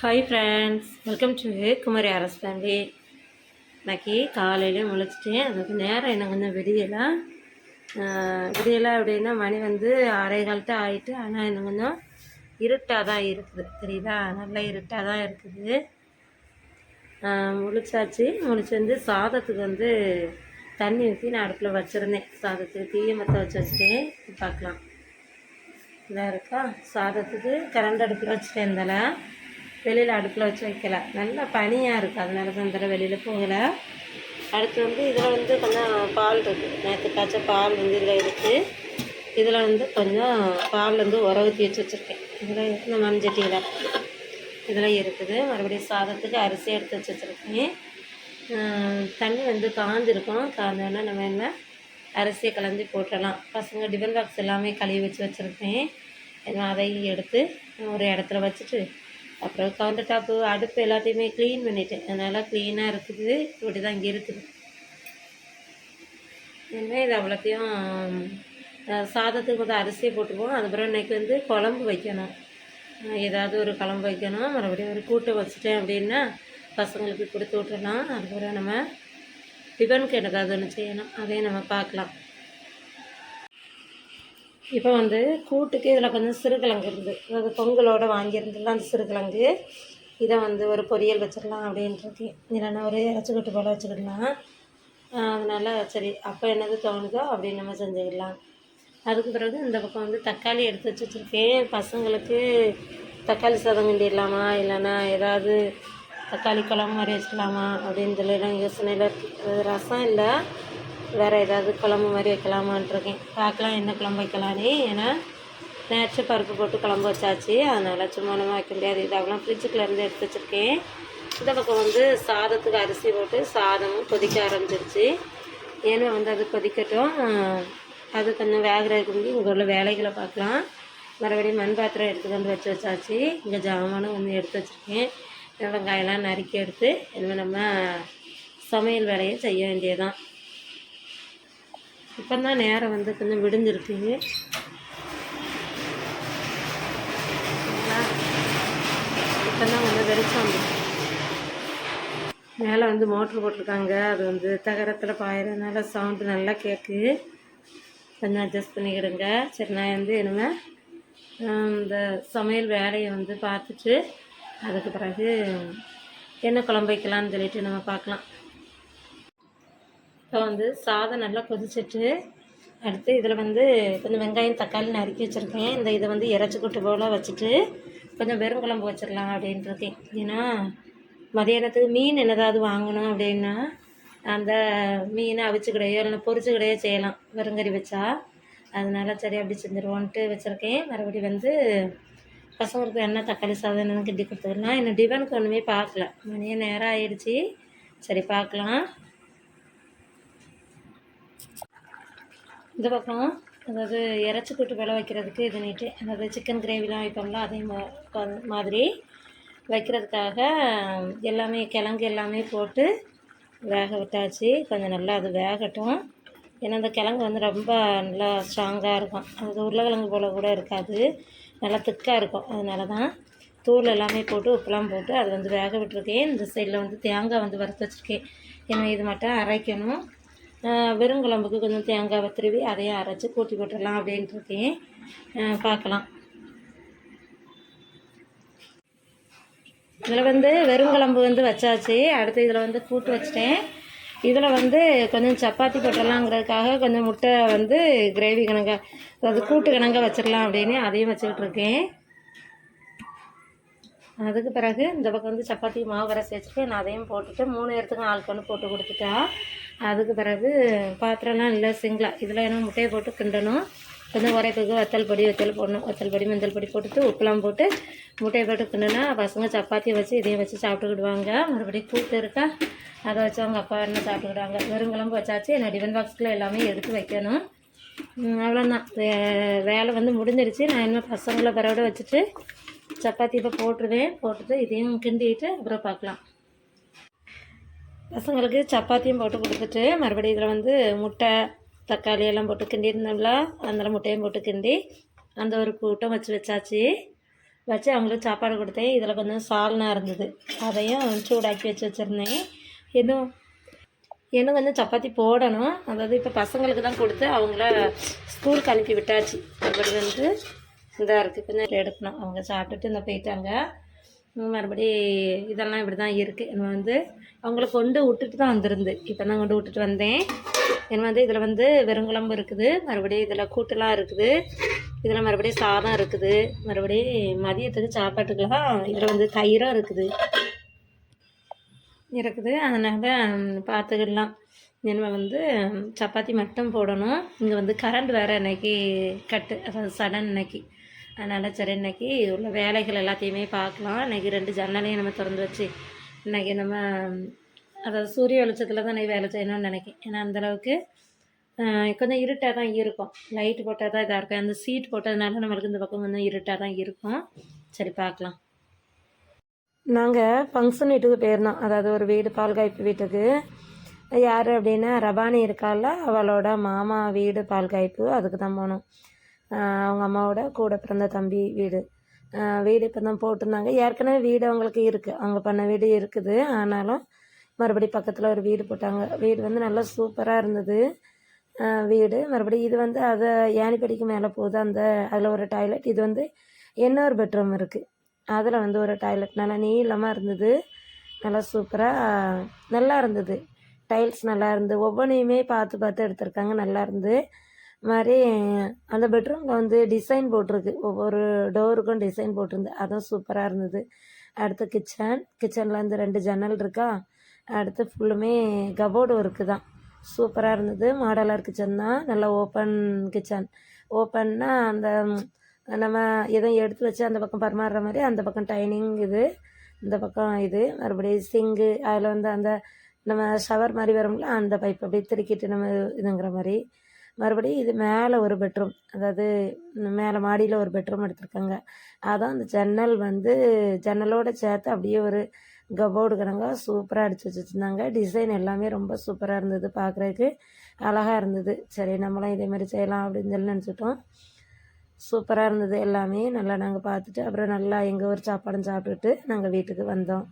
Hi friends welcome to Kumari Aras family இன்னைக்கு காலையில் முளைச்சிட்டேன் அதுக்கு நேரம் என்ன கொஞ்சம் விடியலாம் விடியலை அப்படின்னா மணி வந்து அரை காலத்தை ஆகிட்டு ஆனால் எனக்கு கொஞ்சம் இருட்டாக தான் இருக்குது. தெரியுதா? நல்லா இருட்டாக தான் இருக்குது முழிச்சாச்சு. முழிச்சு வந்து சாதத்துக்கு வந்து தண்ணி ஊற்றி நான் அடுப்பில் வச்சுருந்தேன். சாதத்துக்கு தீய மற்ற வச்சு வச்சுட்டேன். பார்க்கலாம். இதாக இருக்கா? சாதத்துக்கு கரண்ட் அடுப்பில் வச்சுட்டேன் இருந்தால வெளியில் அடுப்பில் வச்சு வைக்கல. நல்லா பனியாக இருக்குது அதனால தான் இந்த வெளியில் போகலை. அடுத்து வந்து இதில் வந்து கொஞ்சம் பால் இருக்குது நேற்று காய்ச்ச பால் வந்து இதில் இருக்குது இதில் வந்து கொஞ்சம் பால் வந்து உர ஊற்றி வச்சு வச்சுருக்கேன். இதில் இந்த மண்சட்டியில். இதில் இருக்குது. மறுபடியும் சாதத்துக்கு அரிசி எடுத்து வச்சு வச்சுருக்கேன். தண்ணி வந்து காஞ்சிருக்கும். காஞ்சோடனே நம்ம என்ன? அரிசியை கலந்து போட்டுடலாம். பசங்க டிஃபன் பாக்ஸ் எல்லாமே கழுவி வச்சு வச்சுருக்கேன். என்ன அதையும் எடுத்து ஒரு இடத்துல வச்சுட்டு அப்புறம் கவுண்டர் டாப்பு அடுப்பு எல்லாத்தையுமே க்ளீன் பண்ணிட்டேன். அதனால் க்ளீனாக இருக்குது. இப்படி தான் இங்கே இருக்குது. இனிமேல் இது அவ்வளோத்தையும் சாதத்துக்கு முதல் அரிசியை போட்டுக்குவோம். அதுக்கப்புறம் இன்னைக்கு வந்து குழம்பு வைக்கணும். ஏதாவது ஒரு குழம்பு வைக்கணும். மறுபடியும் ஒரு கூட்டை வச்சுட்டேன் அப்படின்னா பசங்களுக்கு கொடுத்து விட்டுறலாம். அதுக்கப்புறம் நம்ம டிஃபனுக்கு ஏதாவது ஒன்று செய்யணும். அதையும் நம்ம பார்க்கலாம். இப்போ வந்து கூட்டுக்கு இதில் கொஞ்சம் சிறுகிழங்கு இருந்து அதாவது பொங்கலோடு வாங்கியிருந்ததுல அந்த சிறுகிழங்கு. இதை வந்து ஒரு பொரியல் வச்சிடலாம் அப்படின்ட்டுருக்கு இல்லைன்னா ஒரு இறச்சிக்கட்டு போல் வச்சுக்கிடலாம். அதனால் சரி அப்போ என்னது தோணுதோ அப்படின்னு நம்ம செஞ்சுக்கலாம் அதுக்கு பிறகு இந்த பக்கம் வந்து தக்காளி எடுத்து வச்சு வச்சுருக்கேன். பசங்களுக்கு தக்காளி சாதம் கிண்டிடலாமா இல்லைன்னா ஏதாவது தக்காளி குழம்பு மாதிரி வச்சுக்கலாமா அப்படின்னு சொல்லி யோசனையில் இருக்குது ரசம் இல்லை. வேறு ஏதாவது குழம்பு மாதிரி வைக்கலாமான்னு இருக்கேன். பார்க்கலாம் என்ன குழம்பு வைக்கலான்னு ஏன்னா நேற்று பருப்பு போட்டு குழம்பு வச்சாச்சு. அதனால் சும்மா நம்ம வைக்க முடியாது. இதெல்லாம் ஃப்ரிட்ஜுக்குலேருந்து எடுத்து வச்சுருக்கேன். இந்த பக்கம் வந்து சாதத்துக்கு அரிசி போட்டு சாதமும் கொதிக்க ஆரம்பிச்சிருச்சு. ஏன்னா வந்து அது கொதிக்கட்டும். அது கொஞ்சம் வேகிறதுக்கு முந்தி இங்கே உள்ள வேலைகளை பார்க்கலாம். மறுபடியும் மண் பாத்திரம் எடுத்து வந்து வச்சு வச்சாச்சு. இங்கே ஜாமானும் வந்து எடுத்து வச்சுருக்கேன். வெங்காயம்லாம் நறுக்கி எடுத்து இனிமேல் நம்ம சமையல் வேலையை செய்ய வேண்டியதான் இப்போ தான் நேரம் வந்து கொஞ்சம் விடிஞ்சிருக்கு. இப்போ தான் வந்து வெளிச்சம் வந்துருக்கு மேலே வந்து மோட்ரு போட்டிருக்காங்க. அது வந்து தகரத்தில் பாயிறதுனால சவுண்டு நல்லா கேட்கு கொஞ்சம் அட்ஜஸ்ட் பண்ணிக்கிடுங்க. சரி நான் வந்து இனிமேல் இந்த சமையல் வேலையை வந்து பார்த்துட்டு அதுக்கு பிறகு என்ன குழம்பு வைக்கலான்னு சொல்லிட்டு நம்ம பார்க்கலாம். இப்போ வந்து சாதம் நல்லா கொதிச்சிட்டு அடுத்து இதில் வந்து கொஞ்சம் வெங்காயம் தக்காளி நறுக்கி வச்சுருக்கேன். இந்த இதை வந்து இறச்சி கொட்டு போல் வச்சுட்டு கொஞ்சம் வெறும் குழம்பு வச்சிடலாம் அப்படின்ட்டு இருக்கேன் ஏன்னா மதியானத்துக்கு மீன் என்னதாவது வாங்கணும் அப்படின்னா அந்த மீனை அவிச்சு கிடையோ இல்லைன்னா பொரிச்சு கிடையோ செய்யலாம் வெறுங்கறி வச்சா. அதனால சரி அப்படி செஞ்சிருவோன்ட்டு வச்சுருக்கேன். மறுபடி வந்து பசங்களுக்கு என்ன தக்காளி சாதம் என்னென்னு கிண்டி கொடுத்துக்கலாம் இன்னும் டிவனுக்கு ஒன்றுமே பார்க்கல. மணியே நேரம் ஆயிடுச்சு. சரி பார்க்கலாம். இந்த பக்கம் அதாவது இறச்சி கூட்டு வில வைக்கிறதுக்கு இது நீட்டு அதாவது சிக்கன் கிரேவிலாம் வைப்போம்ல அதே மாதிரி. வைக்கிறதுக்காக எல்லாமே கிழங்கு எல்லாமே போட்டு வேக விட்டாச்சு. கொஞ்சம் நல்லா அது வேகட்டும். ஏன்னா அந்த கிழங்கு வந்து ரொம்ப நல்லா ஸ்ட்ராங்காக இருக்கும். அது உருளைக்கிழங்கு போல் கூட இருக்காது. நல்லா திக்காக இருக்கும். அதனால தான் தூள் எல்லாமே போட்டு உப்புலாம் போட்டு அது வந்து வேக விட்டுருக்கேன். இந்த சைடில் வந்து தேங்காய் வந்து வறுத்து வச்சுருக்கேன். ஏன்னா இது மட்டும் அரைக்கணும். வெறும் குழம்புக்கு கொஞ்சம் தேங்காவை திருவி அதையும் அரைச்சி கூட்டி போட்டுடலாம் அப்படின்ட்டு இருக்கேன் பார்க்கலாம். இதில் வந்து வெறும் குழம்பு வந்து வச்சாச்சு. அடுத்து இதில் வந்து கூட்டு வச்சிட்டேன். இதில் வந்து கொஞ்சம் சப்பாத்தி போட்டுடலாங்கிறதுக்காக கொஞ்சம் முட்டை வந்து கிரேவி கணக்காக அதாவது கூட்டு கணக்காக வச்சிடலாம் அப்படின்னு அதையும் வச்சுக்கிட்டு இருக்கேன் அதுக்கு பிறகு இந்த பக்கம் வந்து சப்பாத்தி மாவு வர வச்சுட்டு நான் அதையும் போட்டுட்டு மூணு இடத்துக்கும் ஆளுக்கு ஒன்று போட்டு கொடுத்துட்டா அதுக்கு பிறகு பாத்திரம்லாம் இல்லை சிங்கிளாக இதில் என்ன முட்டையை போட்டு கிண்டணும். கொஞ்சம் உரைப்புக்கு வத்தல் பொடி வத்தல் போடணும். வத்தல் பொடி மஞ்சள் பொடி போட்டுட்டு உப்புலாம் போட்டு முட்டையை போட்டு கிண்டுனா பசங்க சப்பாத்தியை வச்சு இதையும் வச்சு சாப்பிட்டுக்கிடுவாங்க. மறுபடியும் கூட்டு இருக்கா? அதை வச்சு அவங்க அப்பா என்ன சாப்பிட்டுக்கிடுவாங்க? வெறும் குழம்பு வச்சாச்சு. என்ன டிஃபன் பாக்ஸில் எல்லாமே எடுத்து வைக்கணும். அவ்வளோதான் வே வேலை வந்து முடிஞ்சிருச்சு. நான் இன்னும் பசங்களை பரவோட வச்சுட்டு சப்பாத்தி இப்போ போட்டுருவேன். போட்டுட்டு இதையும் கிண்டிட்டு அப்புறம் பார்க்கலாம். பசங்களுக்கு சப்பாத்தியும் போட்டு கொடுத்துட்டு மறுபடியும் இதில் வந்து முட்டை தக்காளி எல்லாம் போட்டு கிண்டி இருந்தோம்ல அந்த முட்டையும் போட்டு கிண்டி அந்த ஒரு கூட்டம் வச்சு வச்சாச்சு. வச்சு அவங்களுக்கு சாப்பாடு கொடுத்தேன். இதில் கொஞ்சம் சால்னா இருந்தது. அதையும் சூடாக்கி வச்சு வச்சுருந்தேன். இன்னும் இன்னும் கொஞ்சம் சப்பாத்தி போடணும். அதாவது இப்போ பசங்களுக்கு தான் கொடுத்து அவங்கள ஸ்கூலுக்கு அனுப்பி விட்டாச்சு. மறுபடி வந்து இதாக இருக்குது. கொஞ்சம் எடுக்கணும். அவங்க சாப்பிட்டுட்டு இந்த போயிட்டாங்க. மறுபடி இதெல்லாம் இப்படி தான் இருக்குது என்ன வந்து அவங்கள கொண்டு விட்டுட்டு தான் வந்திருந்து. இப்போ தான் கொண்டு விட்டுட்டு வந்தேன். என்ன வந்து இதில் வந்து வெறுங்குழம்பு இருக்குது. மறுபடியும் இதில் கூட்டுலாம் இருக்குது. இதில் மறுபடியும் சாதம் இருக்குது. மறுபடியும் மதியத்துக்கு சாப்பாட்டுக்கெல்லாம் இதில் வந்து தயிரும் இருக்குது. இருக்குது. அதனால் பார்த்துக்கிடலாம் இனிமே வந்து சப்பாத்தி மட்டும் போடணும். இங்கே வந்து கரண்ட் வேறு இன்னைக்கு கட்டு. அதாவது சடன் இன்னைக்கு. அதனால் சரி இன்னைக்கு உள்ள வேலைகள் எல்லாத்தையுமே பார்க்கலாம். இன்றைக்கி ரெண்டு ஜன்னலையும் நம்ம திறந்து வச்சு இன்றைக்கி நம்ம அதாவது சூரிய வெளிச்சத்தில் தான் இன்றைக்கி வேலை செய்யணும்னு நினைக்கிறேன். ஏன்னா அந்தளவுக்கு கொஞ்சம் இருட்டாக தான் இருக்கும். லைட் போட்டால் தான் இதாக இருக்கும். அந்த சீட் போட்டதுனால நம்மளுக்கு இந்த பக்கம் கொஞ்சம் இருட்டாக தான் இருக்கும். சரி பார்க்கலாம். நாங்கள் ஃபங்க்ஷன் வீட்டுக்கு போயிருந்தோம். அதாவது ஒரு வீடு பால் காய்ப்பு வீட்டுக்கு. யார் அப்படின்னா ரபானி இருக்கால அவளோட மாமா வீடு பால் காய்ப்பு. அதுக்கு தான் போனோம். அவங்க அம்மாவோட கூட பிறந்த தம்பி வீடு. வீடு இப்போ தான் போட்டிருந்தாங்க. ஏற்கனவே வீடு அவங்களுக்கு இருக்குது அவங்க பண்ண வீடு இருக்குது. ஆனாலும் மறுபடி பக்கத்தில் ஒரு வீடு போட்டாங்க. வீடு வந்து நல்லா சூப்பராக இருந்தது. வீடு. மறுபடி இது வந்து அதை ஏணிப்படிக்கு மேலே போகுது. அந்த அதில் ஒரு டாய்லெட். இது வந்து இன்னொரு பெட்ரூம் இருக்குது அதில் வந்து ஒரு டாய்லெட். நல்லா நீளமாக இருந்தது. நல்லா சூப்பராக நல்லா இருந்தது. டைல்ஸ் நல்லா இருந்து ஒவ்வொன்றையுமே பார்த்து பார்த்து எடுத்திருக்காங்க. நல்லா இருந்து. மாதிரி அந்த பெட்ரூமில் வந்து டிசைன் போட்டிருக்கு. ஒவ்வொரு டோருக்கும் டிசைன் போட்டிருந்து அதுவும் சூப்பராக இருந்தது. அடுத்து கிச்சன் கிச்சனில் வந்து ரெண்டு ஜன்னல் இருக்கா? அடுத்து ஃபுல்லுமே கபோர்டு ஒர்க்கு தான் சூப்பராக இருந்தது. மாடலர் கிச்சன் தான். நல்லா ஓப்பன் கிச்சன் ஓப்பன்னா அந்த நம்ம எதுவும் எடுத்து வச்சு அந்த பக்கம் பரிமாறுற மாதிரி அந்த பக்கம் டைனிங் இது இந்த பக்கம் இது மறுபடியும் சிங்கு அதில் வந்து அந்த நம்ம ஷவர் மாதிரி வரும்ல அந்த பைப் அப்படியே திருக்கிட்டு நம்ம இதுங்கிற மாதிரி மறுபடியும் இது மேலே ஒரு பெட்ரூம் அதாவது மேலே மாடியில் ஒரு பெட்ரூம் எடுத்திருக்காங்க. அதான் அந்த ஜன்னல் வந்து ஜன்னலோட சேர்த்து அப்படியே ஒரு கபோர்டு கணங்க சூப்பராக அடித்து வச்சுருந்தாங்க. டிசைன் எல்லாமே ரொம்ப சூப்பராக இருந்தது பார்க்குறதுக்கு அழகாக இருந்தது. சரி நம்மளாம் இதே மாதிரி செய்யலாம் அப்படின்னு சொல்லி நினச்சிட்டோம். சூப்பராக இருந்தது எல்லாமே. நல்லா நாங்கள் பார்த்துட்டு அப்புறம் நல்லா எங்கள் ஊர் சாப்பாடும் சாப்பிட்டுட்டு நாங்கள் வீட்டுக்கு வந்தோம்.